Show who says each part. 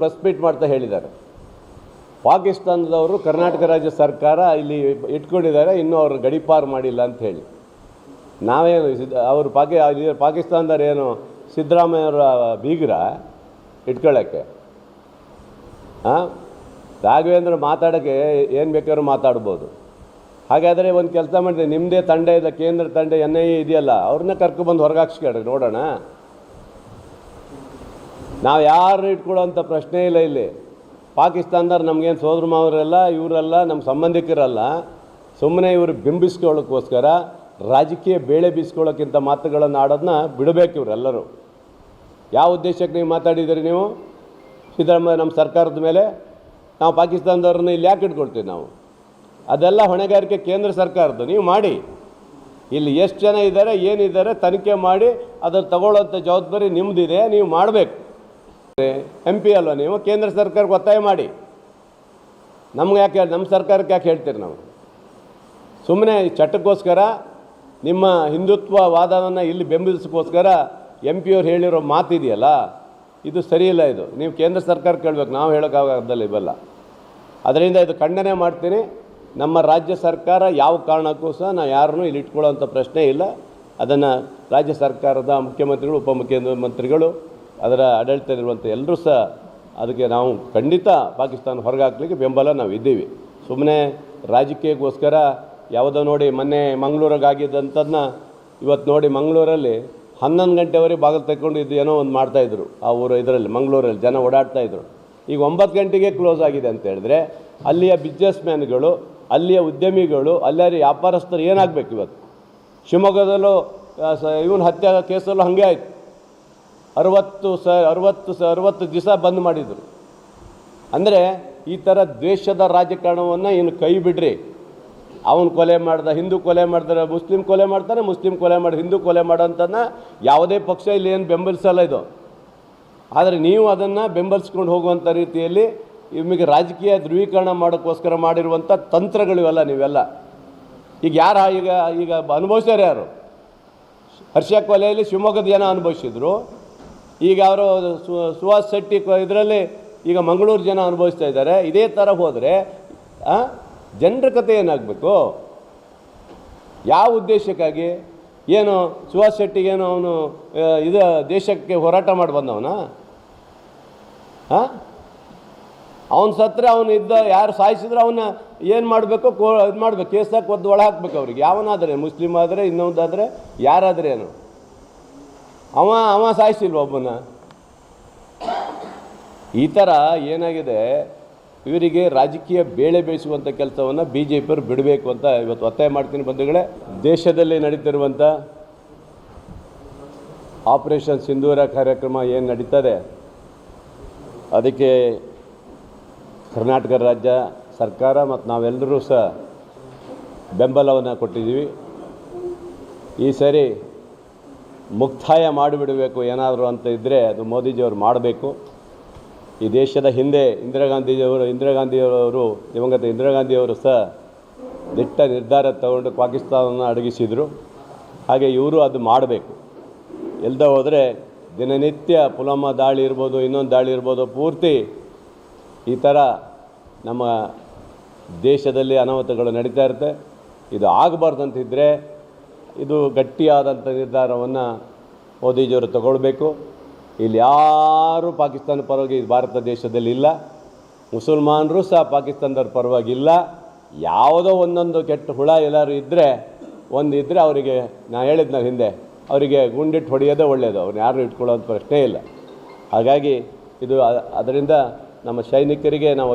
Speaker 1: Press meet ಮಾಡ್ತಾ ಹೇಳಿದ್ದಾರೆ. ಪಾಕಿಸ್ತಾನದವರು ಕರ್ನಾಟಕ ರಾಜ್ಯ ಸರ್ಕಾರ ಇಲ್ಲಿ ಇಟ್ಕೊಂಡಿದ್ದಾರೆ, ಇನ್ನೂ ಅವರು ಗಡಿಪಾರು ಮಾಡಿಲ್ಲ ಅಂತ ಹೇಳಿ. ನಾವೇನು ಅವರು ಪಾಕಿ ಪಾಕಿಸ್ತಾನದವ್ರು ಏನು ಸಿದ್ದರಾಮಯ್ಯವರ ಬೀಗರ ಇಟ್ಕೊಳ್ಳೋಕ್ಕೆ? ಹಾಂ ರಾಘವೇಂದ್ರ ಮಾತಾಡೋಕ್ಕೆ ಏನು ಬೇಕಾದ್ರೂ ಮಾತಾಡ್ಬೋದು. ಹಾಗಾದರೆ ಒಂದು ಕೆಲಸ ಮಾಡಿದೆ ನಿಮ್ಮದೇ ತಂಡ ಇದೆ, ಕೇಂದ್ರ ತಂಡ, ಎನ್ ಐ ಎ ಇದೆಯಲ್ಲ, ಅವ್ರನ್ನ ಕರ್ಕೊಬಂದು ಹೊರಗೆ ಹಾಕ್ಸ್ಕೊಳ್ರಿ, ನೋಡೋಣ. ನಾವು ಯಾರು ಇಟ್ಕೊಳ್ಳೋಂಥ ಪ್ರಶ್ನೆ ಇಲ್ಲ ಇಲ್ಲಿ. ಪಾಕಿಸ್ತಾನದವ್ರು ನಮಗೇನು ಸೋದರ ಮಾವರೆಲ್ಲ, ಇವರೆಲ್ಲ ನಮ್ಮ ಸಂಬಂಧಿಕರಲ್ಲ. ಸುಮ್ಮನೆ ಇವರು ಬಿಂಬಿಸ್ಕೊಳ್ಳೋಕ್ಕೋಸ್ಕರ ರಾಜಕೀಯ ಬೇಳೆ ಬೀಸ್ಕೊಳ್ಳೋಕ್ಕಿಂತ ಮಾತುಗಳನ್ನು ಆಡೋದನ್ನ ಬಿಡಬೇಕು ಇವರೆಲ್ಲರೂ. ಯಾವ ಉದ್ದೇಶಕ್ಕೆ ನೀವು ಮಾತಾಡಿದ್ದೀರಿ ನೀವು? ಸಿದ್ದರಾಮಯ್ಯ ನಮ್ಮ ಸರ್ಕಾರದ ಮೇಲೆ? ನಾವು ಪಾಕಿಸ್ತಾನದವ್ರನ್ನ ಇಲ್ಲಿ ಯಾಕೆ ಇಟ್ಕೊಳ್ತೀವಿ ನಾವು? ಅದೆಲ್ಲ ಹೊಣೆಗಾರಿಕೆ ಕೇಂದ್ರ ಸರ್ಕಾರದ್ದು, ನೀವು ಮಾಡಿ. ಇಲ್ಲಿ ಎಷ್ಟು ಜನ ಇದ್ದಾರೆ ಏನಿದ್ದಾರೆ ತನಿಖೆ ಮಾಡಿ ಅದನ್ನು ತಗೊಳ್ಳೋಂಥ ಜವಾಬ್ದಾರಿ ನಿಮ್ಮದಿದೆ ನೀವು ಮಾಡಬೇಕು. ಎಂ ಪಿ ಅಲ್ವ ನೀವು? ಕೇಂದ್ರ ಸರ್ಕಾರಕ್ಕೆ ಒತ್ತಾಯ ಮಾಡಿ. ನಮ್ಗೆ ಯಾಕೆ ನಮ್ಮ ಸರ್ಕಾರಕ್ಕೆ ಯಾಕೆ ಹೇಳ್ತೀರಿ ನಾವು? ಸುಮ್ಮನೆ ಈ ಚಟಕ್ಕೋಸ್ಕರ ನಿಮ್ಮ ಹಿಂದುತ್ವವಾದವನ್ನು ಇಲ್ಲಿ ಬೆಂಬಲಿಸೋಕ್ಕೋಸ್ಕರ ಎಂ ಪಿ ಅವ್ರು ಹೇಳಿರೋ ಮಾತಿದೆಯಲ್ಲ, ಇದು ಸರಿಯಿಲ್ಲ ಇದು. ನೀವು ಕೇಂದ್ರ ಸರ್ಕಾರ ಕೇಳಬೇಕು, ನಾವು ಹೇಳೋಕ್ಕಾಗದಲ್ಲ ಇವೆಲ್ಲ ಅದರಿಂದ ಇದು ಖಂಡನೆ ಮಾಡ್ತೀನಿ. ನಮ್ಮ ರಾಜ್ಯ ಸರ್ಕಾರ ಯಾವ ಕಾರಣಕ್ಕೂ ಸಹ ನಾವು ಯಾರನ್ನೂ ಇಲ್ಲಿ ಇಟ್ಕೊಳ್ಳೋಂಥ ಪ್ರಶ್ನೆ ಇಲ್ಲ. ಅದನ್ನು ರಾಜ್ಯ ಸರ್ಕಾರದ ಮುಖ್ಯಮಂತ್ರಿಗಳು, ಉಪಮುಖ್ಯಮಂತ್ರಿಗಳು ಅದರ ಆಡಳಿತ ಇರುವಂಥ ಎಲ್ಲರೂ ಸಹ ಅದಕ್ಕೆ ನಾವು ಖಂಡಿತ ಪಾಕಿಸ್ತಾನ ಹೊರಗೆ ಹಾಕ್ಲಿಕ್ಕೆ ಬೆಂಬಲ ನಾವು ಇದ್ದೀವಿ. ಸುಮ್ಮನೆ ರಾಜಕೀಯಕ್ಕೋಸ್ಕರ ಯಾವುದೋ ನೋಡಿ ಮೊನ್ನೆ ಮಂಗಳೂರಿಗೆ ಆಗಿದ್ದಂಥದ್ದನ್ನ ಇವತ್ತು ನೋಡಿ ಮಂಗಳೂರಲ್ಲಿ ಹನ್ನೊಂದು ಗಂಟೆವರೆಗೆ ಬಾಗಿಲು ತೆಕ್ಕೊಂಡಿದ್ದು ಏನೋ ಒಂದು ಮಾಡ್ತಾಯಿದ್ರು ಆ ಊರು ಇದರಲ್ಲಿ ಮಂಗಳೂರಲ್ಲಿ ಜನ ಓಡಾಡ್ತಾ ಇದ್ರು. ಈಗ ಒಂಬತ್ತು ಗಂಟೆಗೆ ಕ್ಲೋಸ್ ಆಗಿದೆ ಅಂತ ಹೇಳಿದ್ರೆ ಅಲ್ಲಿಯ ಬಿಸ್ನೆಸ್ ಮ್ಯಾನ್ಗಳು ಅಲ್ಲಿಯ ಉದ್ಯಮಿಗಳು, ಅಲ್ಲಿಯ ವ್ಯಾಪಾರಸ್ಥರು ಏನಾಗಬೇಕು ಇವತ್ತು? ಶಿವಮೊಗ್ಗದಲ್ಲೂ ಇವನು ಹತ್ಯೆ ಕೇಸಲ್ಲೂ ಹಾಗೆ ಆಯಿತು. ಅರವತ್ತು ಸ ಅರವತ್ತು ಸ, ಅರವತ್ತು ದಿವಸ ಬಂದ್ ಮಾಡಿದರು. ಅಂದರೆ ಈ ಥರ ದ್ವೇಷದ ರಾಜಕಾರಣವನ್ನು ಇನ್ನು ಕೈ ಬಿಡ್ರಿ. ಅವನು ಕೊಲೆ ಮಾಡ್ದ, ಹಿಂದೂ ಕೊಲೆ ಮಾಡ್ತಾರೆ ಮುಸ್ಲಿಂ ಕೊಲೆ ಮಾಡ್ತಾನೆ, ಮುಸ್ಲಿಂ ಕೊಲೆ ಮಾಡಿ, ಹಿಂದೂ ಕೊಲೆ ಮಾಡೋಂಥನ್ನ ಯಾವುದೇ ಪಕ್ಷ ಇಲ್ಲಿ ಏನು ಬೆಂಬಲಿಸಲ್ಲ ಇದು. ಆದರೆ ನೀವು ಅದನ್ನು ಬೆಂಬಲಿಸ್ಕೊಂಡು ಹೋಗುವಂಥ ರೀತಿಯಲ್ಲಿ ನಿಮಗೆ ರಾಜಕೀಯ ಧ್ರುವೀಕರಣ ಮಾಡೋಕ್ಕೋಸ್ಕರ ಮಾಡಿರುವಂಥ ತಂತ್ರಗಳಿವೆಲ್ಲ ನೀವೆಲ್ಲ. ಈಗ ಯಾರು ಈಗ ಈಗ ಅನುಭವಿಸ್ಯಾರು ಯಾರು? ಹರ್ಷ ಕೊಲೆಯಲ್ಲಿ ಶಿವಮೊಗ್ಗದ ಜನ ಅನುಭವಿಸಿದ್ರು. ಈಗ ಅವರು ಸುಹಾಸ್ ಶೆಟ್ಟಿ ಇದರಲ್ಲಿ ಈಗ ಮಂಗಳೂರು ಜನ ಅನುಭವಿಸ್ತಾ ಇದ್ದಾರೆ. ಇದೇ ಥರ ಹೋದರೆ ಜನರ ಕತೆ ಏನಾಗಬೇಕು? ಯಾವ ಉದ್ದೇಶಕ್ಕಾಗಿ? ಏನು ಸುಹಾಸ್ ಶೆಟ್ಟಿಗೇನು ಅವನು ಇದು ದೇಶಕ್ಕೆ ಹೋರಾಟ ಮಾಡಿ ಬಂದವನ? ಹಾಂ ಅವನು ಸತ್ತರೆ ಅವನು ಇದ್ದ, ಯಾರು ಸಾಯಿಸಿದ್ರೆ ಅವನ್ನ ಏನು ಮಾಡಬೇಕು? ಕೋ, ಇದು ಮಾಡಬೇಕು. ಕೇಸಾಗಿ ಒದ್ದು ಒಳ ಹಾಕ್ಬೇಕು ಅವ್ರಿಗೆ. ಯಾವನಾದರೆ ಮುಸ್ಲಿಮ್ ಆದರೆ, ಇನ್ನೊಂದಾದರೆ ಯಾರಾದರೆ ಏನು ಅವ ಅವ ಸಾಯಿಸಿಲ್ವ ಒಬ್ಬನ? ಈ ಥರ ಏನಾಗಿದೆ? ಇವರಿಗೆ ರಾಜಕೀಯ ಬೇಳೆ ಬೇಯಿಸುವಂಥ ಕೆಲಸವನ್ನು ಬಿ ಜೆ ಪಿಯವರು ಬಿಡಬೇಕು ಅಂತ ಇವತ್ತು ಒತ್ತಾಯ ಮಾಡ್ತೀನಿ ಬಂಧುಗಳೇ. ದೇಶದಲ್ಲಿ ನಡೀತಿರುವಂಥ ಆಪರೇಷನ್ ಸಿಂಧೂರ ಕಾರ್ಯಕ್ರಮ ಏನು ನಡೀತದೆ? ಅದಕ್ಕೆ ಕರ್ನಾಟಕ ರಾಜ್ಯ ಸರ್ಕಾರ ಮತ್ತು ನಾವೆಲ್ಲರೂ ಸಹ ಬೆಂಬಲವನ್ನು ಕೊಟ್ಟಿದ್ದೀವಿ. ಈ ಸರಿ ಮುಕ್ತಾಯ ಮಾಡಿಬಿಡಬೇಕು ಏನಾದರೂ ಅಂತ ಇದ್ದರೆ ಅದು ಮೋದಿಜಿಯವರು ಮಾಡಬೇಕು. ಈ ದೇಶದ ಹಿಂದೆ ಇಂದಿರಾ ಗಾಂಧೀಜಿಯವರು, ಇಂದಿರಾ ಗಾಂಧಿಯವರು, ದಿವಂಗತ ಇಂದಿರಾ ಗಾಂಧಿಯವರು ಸಹ ದಿಟ್ಟ ನಿರ್ಧಾರ ತಗೊಂಡು ಪಾಕಿಸ್ತಾನವನ್ನು ಅಡಗಿಸಿದರು. ಹಾಗೆ ಇವರು ಅದು ಮಾಡಬೇಕು. ಎಲ್ದ ಹೋದರೆ ದಿನನಿತ್ಯ ಪುಲಮ್ಮ ದಾಳಿ ಇರ್ಬೋದು, ಇನ್ನೊಂದು ದಾಳಿ ಇರ್ಬೋದು, ಪೂರ್ತಿ ಈ ಥರ ನಮ್ಮ ದೇಶದಲ್ಲಿ ಅನಾಹುತಗಳು ನಡೀತಾ ಇರುತ್ತೆ. ಇದು ಆಗಬಾರ್ದಂತಿದ್ದರೆ ಇದು ಗಟ್ಟಿಯಾದಂಥ ನಿರ್ಧಾರವನ್ನು ಮೋದಿಜಿಯವರು ತಗೊಳ್ಬೇಕು. ಇಲ್ಲಿ ಯಾರೂ ಪಾಕಿಸ್ತಾನ ಪರವಾಗಿ ಭಾರತ ದೇಶದಲ್ಲಿ ಇಲ್ಲ. ಮುಸಲ್ಮಾನರು ಸಹ ಪಾಕಿಸ್ತಾನದವ್ರ ಪರವಾಗಿಲ್ಲ ಯಾವುದೋ ಒಂದೊಂದು ಕೆಟ್ಟ ಹುಳ ಎಲ್ಲರೂ ಇದ್ದರೆ ಒಂದು ಇದ್ದರೆ ಅವರಿಗೆ ನಾನು ಹೇಳಿದ್ನ ಹಿಂದೆ, ಅವರಿಗೆ ಗುಂಡಿಟ್ಟು ಹೊಡೆಯೋದೇ ಒಳ್ಳೆಯದು ಅವ್ರನ್ನ ಯಾರು ಇಟ್ಕೊಳ್ಳೋಂಥ ಪ್ರಶ್ನೆ ಇಲ್ಲ. ಹಾಗಾಗಿ ಇದು ಅದರಿಂದ ನಮ್ಮ ಸೈನಿಕರಿಗೆ, ನಾವು